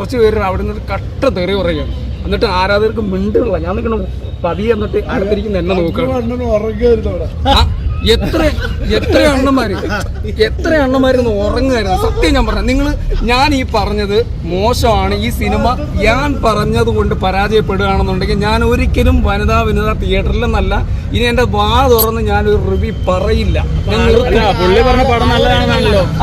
കുറച്ച് പേര് അവിടെ നിന്ന് കട്ട തെറി പറയുകയാണ്. എന്നിട്ട് ആരാധകർക്ക് മിണ്ടുള്ള ഞാൻ നിൽക്കണം പതിയെ എന്നിട്ട് അടുത്തിരിക്കുന്ന എന്നെ നോക്കണം എത്ര എത്ര അണ്ണന്മാര് എത്ര അണ്ണന്മാരെന്ന് ഉറങ്ങുമായിരുന്നു സത്യം ഞാൻ പറഞ്ഞു നിങ്ങൾ ഞാൻ ഈ പറഞ്ഞത് മോശമാണ്. ഈ സിനിമ ഞാൻ പറഞ്ഞത് കൊണ്ട് പരാജയപ്പെടുകയാണെന്നുണ്ടെങ്കിൽ ഞാൻ ഒരിക്കലും വനിതാ വനിതാ തിയേറ്ററിൽ എന്നല്ല ഇനി എന്റെ വാ തുറന്ന് ഞാൻ ഒരു റിവ്യൂ പറയില്ല. ഞാൻ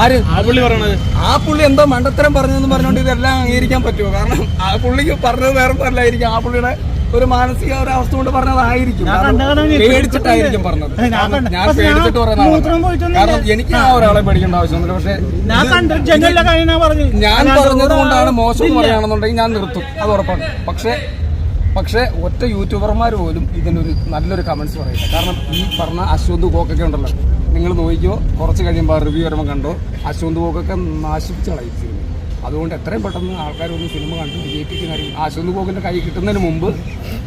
ആര്? ആ പുള്ളി പറയണത് ആ പുള്ളി എന്തോ മണ്ടത്തരം പറഞ്ഞതെന്ന് പറഞ്ഞുകൊണ്ട് ഇതെല്ലാം അംഗീകരിക്കാൻ പറ്റുമോ? കാരണം ആ പുള്ളിക്ക് പറഞ്ഞത് വേറെ അല്ലായിരിക്കും. ആ പുള്ളിയുടെ ഒരു മാനസിക ഒരു അവസ്ഥ കൊണ്ട് പറഞ്ഞതായിരിക്കും പേടിച്ചിട്ടായിരിക്കും പറഞ്ഞത്. ഞാൻ പേടിച്ചിട്ട് പറയുന്ന കാരണം എനിക്ക് ആ ഒരാളെ പേടിക്കേണ്ട ആവശ്യമൊന്നുമില്ല. പക്ഷെ ഞാൻ പറഞ്ഞത് കൊണ്ടാണ് മോശം പറയുകയാണെന്നുണ്ടെങ്കിൽ ഞാൻ നിർത്തും. അത് ഉറപ്പാണ്. പക്ഷേ പക്ഷേ ഒറ്റ യൂട്യൂബർമാർ പോലും ഇതിനൊരു നല്ലൊരു കമന്റ്സ് പറയില്ല കാരണം ഈ പറഞ്ഞ അശ്വന്ത് കോക്കൊക്കെ ഉണ്ടല്ലോ. നിങ്ങൾ നോക്കിയോ കുറച്ച് കഴിയുമ്പോൾ റിവ്യൂ വരുമ്പോൾ കണ്ടോ അശ്വന്ത് കോക്കൊക്കെ നാശിപ്പിച്ചു കളയും സിനിമ അതുകൊണ്ട് എത്രയും പെട്ടെന്ന് ആൾക്കാരൊന്ന് സിനിമ കണ്ട് വിജയിപ്പിക്കുന്നതായിരിക്കും ആശുന്ന് പോകുന്ന കൈ കിട്ടുന്നതിന് മുമ്പ്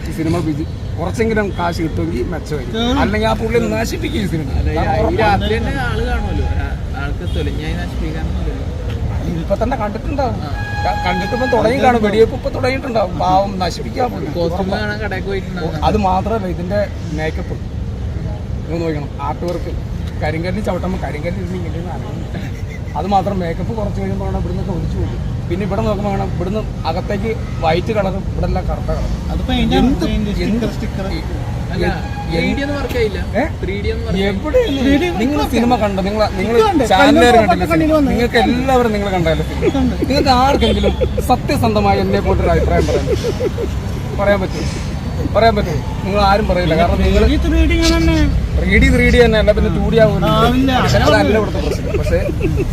ഈ സിനിമ വിജയി കുറച്ചെങ്കിലും കാശ് കിട്ടുമെങ്കിൽ മെച്ചമായിരിക്കും. അല്ലെങ്കിൽ ആ പുള്ളി നശിപ്പിക്കും ഈ സിനിമ. ഇപ്പൊ തന്നെ കണ്ടിട്ടുണ്ടാവും. കണ്ടിട്ടിപ്പോ തുടങ്ങി കാണും. വെടിവെപ്പ് ഇപ്പൊ തുടങ്ങിയിട്ടുണ്ടാവും. പാവം നശിപ്പിക്കാൻ അത് മാത്രമല്ല ഇതിന്റെ മേക്കപ്പ് നിങ്ങൾ നോക്കണം ആർട്ട് വർക്ക് കരിങ്കല്ലിൽ ചവിട്ടുമ്പോൾ കരിങ്കല്ലിൽ ഇരുന്ന് ഇങ്ങനെ ഇരുന്ന് അനങ്ങും. അത് മാത്രം മേക്കപ്പ് കുറച്ച് കഴിയുമ്പോഴാണ് വേണം ഇവിടുന്ന് ഒളിച്ചു പോകും പിന്നെ ഇവിടെ നോക്കുമ്പോൾ വേണം ഇവിടുന്ന് അകത്തേക്ക് വൈറ്റ് കളറും ഇവിടെ എല്ലാം കറുത്ത കളറും നിങ്ങൾ സിനിമ കണ്ടോ? നിങ്ങൾ നിങ്ങൾ ചാനലുകാർ കണ്ടില്ല? നിങ്ങൾക്ക് എല്ലാവരും നിങ്ങൾ കണ്ടല്ലോ? നിങ്ങൾക്ക് ആർക്കെങ്കിലും സത്യസന്ധമായി എന്നെ പോലൊരു അഭിപ്രായം പറയാൻ? പറയാൻ പറ്റുമോ? പറയാൻ പറ്റും. നിങ്ങൾ ആരും പറയില്ല. കാരണം നിങ്ങൾ റീഡി റീഡി തന്നെ. അല്ല പിന്നെ ടൂഡി അതല്ല ഇവിടുത്തെ പ്രശ്നം. പക്ഷേ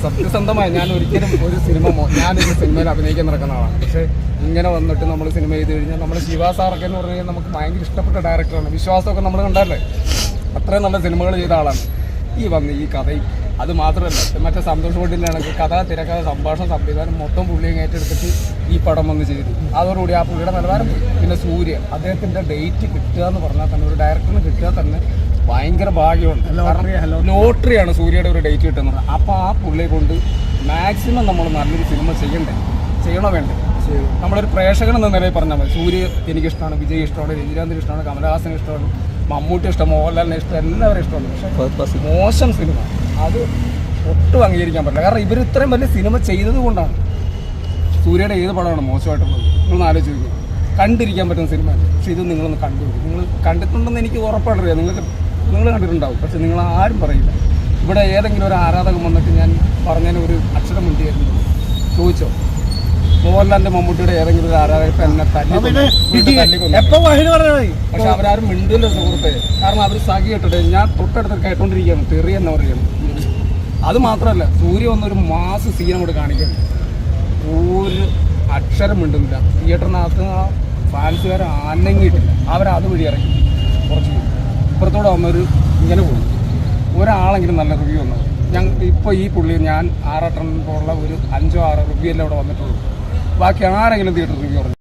സത്യസന്ധമായി ഞാൻ ഒരിക്കലും ഒരു സിനിമ ഞാനൊരു സിനിമയിൽ അഭിനയിക്കാൻ നടക്കുന്ന ആളാണ്. പക്ഷേ ഇങ്ങനെ വന്നിട്ട് നമ്മൾ സിനിമ ചെയ്ത് കഴിഞ്ഞാൽ നമ്മൾ ശിവ സാറൊക്കെ എന്ന് പറഞ്ഞു കഴിഞ്ഞാൽ നമുക്ക് ഭയങ്കര ഇഷ്ടപ്പെട്ട ഡയറക്ടറാണ് വിശ്വാസമൊക്കെ നമ്മൾ കണ്ടല്ലേ അത്രയും നല്ല സിനിമകൾ ചെയ്ത ആളാണ്. ഈ വന്ന് ഈ കഥയും അത് മാത്രമല്ല മറ്റേ സന്തോഷ് വീട്ടിലാണെങ്കിൽ കഥ തിരക്കഥ സംഭാഷണം സംവിധാനം മൊത്തം പുള്ളിയും ഏറ്റെടുത്തിട്ട് ഈ പടം വന്ന് ചെയ്തു അതോടുകൂടി ആ പുള്ളിയുടെ നിലവാരം പിന്നെ സൂര്യ അദ്ദേഹത്തിന്റെ ഡേറ്റ് കിട്ടുക എന്ന് പറഞ്ഞാൽ തന്നെ ഒരു ഡയറക്ടറിന് കിട്ടുക തന്നെ ഭയങ്കര ഭാഗ്യമുണ്ട് ലോട്ടറിയാണ് സൂര്യയുടെ ഒരു ഡേറ്റ് കിട്ടുന്നത്. അപ്പോൾ ആ പുള്ളിയെ കൊണ്ട് മാക്സിമം നമ്മൾ നല്ലൊരു സിനിമ ചെയ്യണ്ടേ? ചെയ്യണോ വേണ്ടേ? നമ്മളൊരു പ്രേക്ഷകൻ എന്ന നിലയിൽ പറഞ്ഞാൽ മതി. സൂര്യ എനിക്ക് ഇഷ്ടമാണ് വിജയ് ഇഷ്ടമാണ് രജനീകാന്തിന് ഇഷ്ടമാണ് കമലഹാസന് ഇഷ്ടമാണ് മമ്മൂട്ടി ഇഷ്ടം മോഹൻലാലിനെ ഇഷ്ടം എല്ലാവരും ഇഷ്ടമാണ്. പക്ഷേ മോശം സിനിമ അത് ഒട്ടും അംഗീകരിക്കാൻ പറ്റില്ല. കാരണം ഇവർ ഇത്രയും വലിയ സിനിമ ചെയ്തത് കൊണ്ടാണ്. സൂര്യയുടെ ഏത് പടമാണ് മോശമായിട്ടുള്ളത് നിങ്ങളൊന്ന് ആലോചിച്ച് കണ്ടിരിക്കാൻ പറ്റുന്ന സിനിമ പക്ഷെ ഇത് നിങ്ങളൊന്ന് കണ്ടു നിങ്ങൾ കണ്ടിട്ടുണ്ടെന്ന് എനിക്ക് ഉറപ്പായിട്ടറിയാം. നിങ്ങൾക്ക് നിങ്ങൾ കണ്ടിട്ടുണ്ടാവും. പക്ഷെ നിങ്ങൾ ആരും പറയില്ല. ഇവിടെ ഏതെങ്കിലും ഒരു ആരാധകൻ വന്നിട്ട് ഞാൻ പറഞ്ഞതിന് ഒരു അക്ഷരം മുണ്ടിയായിരുന്നു. ചോദിച്ചോ? മോഹൻലാലിന്റെ മമ്മൂട്ടിയുടെ ഏതെങ്കിലും ഒരു ആരാധകൻ തന്നെ എന്നെ തല്ലി പറഞ്ഞത്? പക്ഷെ അവരാരും മിണ്ടില്ല സുഹൃത്തെ. കാരണം അവർ സഖി കേട്ടിട്ട് ഞാൻ തൊട്ടടുത്ത് കേട്ടോണ്ടിരിക്കുകയാണ്. തെറി എന്ന് പറയുന്നത്. അത് മാത്രമല്ല സൂര്യ വന്നൊരു മാസ് സീൻ അങ്ങോട്ട് കാണിക്കുന്നു ഒരു അക്ഷരം മിണ്ടുന്നില്ല തിയേറ്ററിനകത്ത് ഫാൻസുകാർ അനങ്ങിയിട്ടില്ല. അവരത് വഴി ഇറങ്ങി. കുറച്ച്. ഇപ്പുറത്തോടെ വന്നൊരു ഇങ്ങനെ പോയി. ഒരാളെങ്കിലും നല്ല റിവ്യൂ വന്നത് ഞങ്ങൾ ഇപ്പോൾ ഈ പുള്ളി ഞാൻ ആറെട്ടെണ്ണം പോലുള്ള ഒരു അഞ്ചോ ആറോ റിവ്യൂ എല്ലാം ഇവിടെ വന്നിട്ടുള്ളൂ. ബാക്കി ആരെങ്കിലും തിയേറ്റർ റിവ്യൂ പറഞ്ഞു